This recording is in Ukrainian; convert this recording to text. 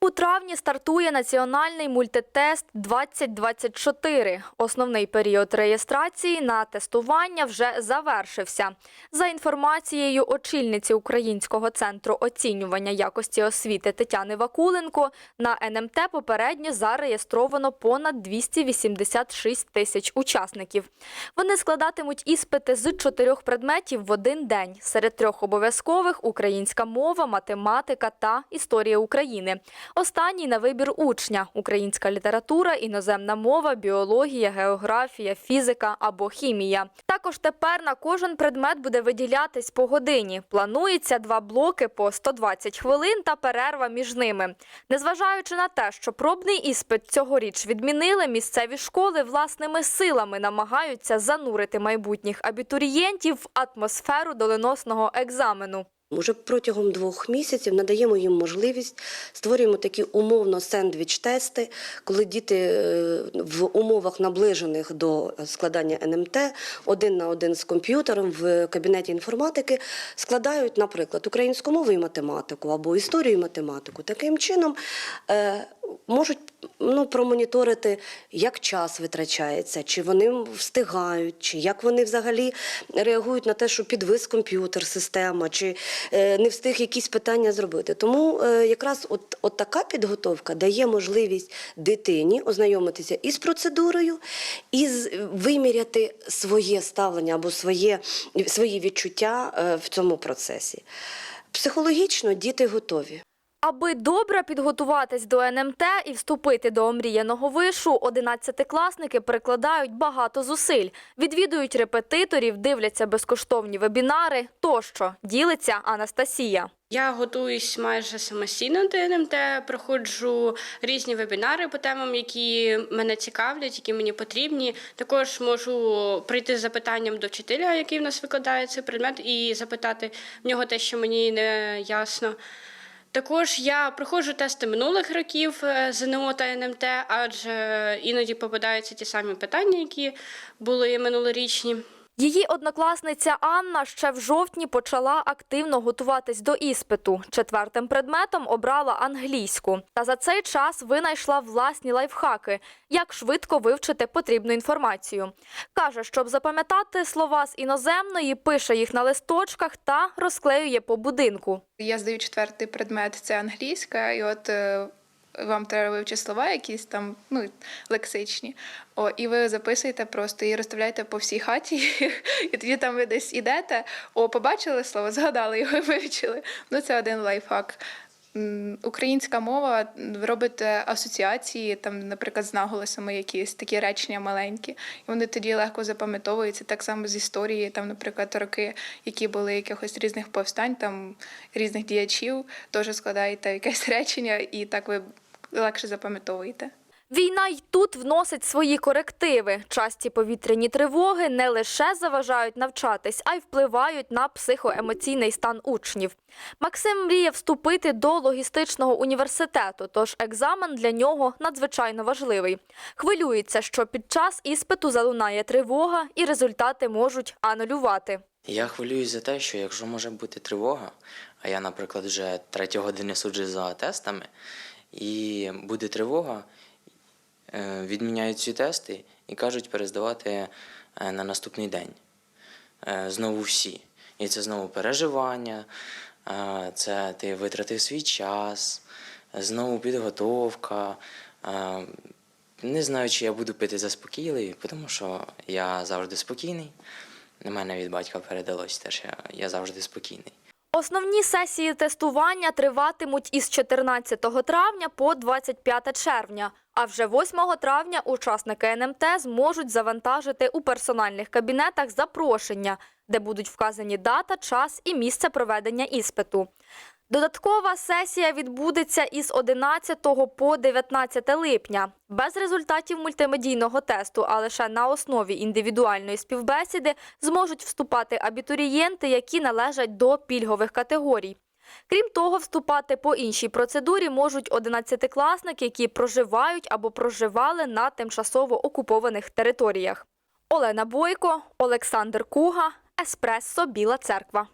У травні стартує національний мультитест 2024. Основний період реєстрації на тестування вже завершився. За інформацією очільниці Українського центру оцінювання якості освіти Тетяни Вакуленко, на НМТ попередньо зареєстровано понад 286 тисяч учасників. Вони складатимуть іспити з чотирьох предметів в один день. Серед трьох обов'язкових українська мова, математика та історія України. Останній на вибір учня українська література, іноземна мова, біологія, географія, фізика або хімія. Також тепер на кожен предмет буде виділятись по годині. Планується два блоки по 120 хвилин та перерва між ними. Незважаючи на те, що пробний іспит цьогоріч відмінили, місцеві школи власними силами намагаються занурити майбутніх абітурієнтів в атмосферу доленосного екзамену. Уже протягом двох місяців надаємо їм можливість, створюємо такі умовно сендвіч-тести, коли діти е, в умовах наближених до складання НМТ один на один з комп'ютером в кабінеті інформатики складають, наприклад, українську мову і математику або історію і математику. Таким чином е, можуть ну, промоніторити, як час витрачається, чи вони встигають, чи як вони взагалі реагують на те, що підвис комп'ютер, система, чи е, не встиг якісь питання зробити. Тому е, якраз от, от така підготовка дає можливість дитині ознайомитися із процедурою, і з- виміряти своє ставлення або своє, свої відчуття е, в цьому процесі. Психологічно діти готові. Аби добре підготуватись до НМТ і вступити до омріяного вишу, одинадцятикласники прикладають багато зусиль, відвідують репетиторів, дивляться безкоштовні вебінари тощо. Ділиться Анастасія. Я готуюсь майже самостійно до НМТ, проходжу різні вебінари по темам, які мене цікавлять, які мені потрібні. Також можу прийти з запитанням до вчителя, який в нас викладає цей предмет, і запитати в нього те, що мені не ясно. Також я проходжу тести минулих років е, ЗНО та НМТ, адже іноді попадаються ті самі питання, які були минулорічні. Її однокласниця Анна ще в жовтні почала активно готуватись до іспиту. Четвертим предметом обрала англійську. Та за цей час винайшла власні лайфхаки, як швидко вивчити потрібну інформацію. Каже, щоб запам'ятати слова з іноземної, пише їх на листочках та розклеює по будинку. Я здаю четвертий предмет це англійська, і от е, вам треба вивчити слова, якісь там ну, лексичні. О, і ви записуєте просто і розставляєте по всій хаті, і тоді там ви десь ідете, о, побачили слово, згадали його, і вивчили. Ну, це один лайфхак. Українська мова, ви робите асоціації, там, наприклад, з наголосами якісь такі речення маленькі, і вони тоді легко запам'ятовуються. Так само з історії, там, наприклад, роки, які були якихось різних повстань, там різних діячів, теж складаєте якесь речення, і так ви легше запам'ятовуєте. Війна й тут вносить свої корективи. Часті повітряні тривоги не лише заважають навчатись, а й впливають на психоемоційний стан учнів. Максим мріє вступити до логістичного університету, тож екзамен для нього надзвичайно важливий. Хвилюється, що під час іспиту залунає тривога і результати можуть анулювати. Я хвилююсь за те, що якщо може бути тривога, а я, наприклад, вже третю годину суджу за тестами, і буде тривога, е, відміняють ці тести і кажуть перездавати е, на наступний день. Е, Знову всі. І це знову переживання, це ти витратив свій час, знову підготовка. Не знаю, чи я буду пити заспокійливий, тому що я завжди спокійний. На мене від батька передалось те, що я завжди спокійний. Основні сесії тестування триватимуть із 14 травня по 25 червня. А вже 8 травня учасники НМТ зможуть завантажити у персональних кабінетах запрошення, де будуть вказані дата, час і місце проведення іспиту. Додаткова сесія відбудеться із 11 по 19 липня. Без результатів мультимедійного тесту, а лише на основі індивідуальної співбесіди зможуть вступати абітурієнти, які належать до пільгових категорій. Крім того, вступати по іншій процедурі можуть одинадцятикласники, які проживають або проживали на тимчасово окупованих територіях. Олена Бойко, Олександр Куга, Еспресо Біла Церква.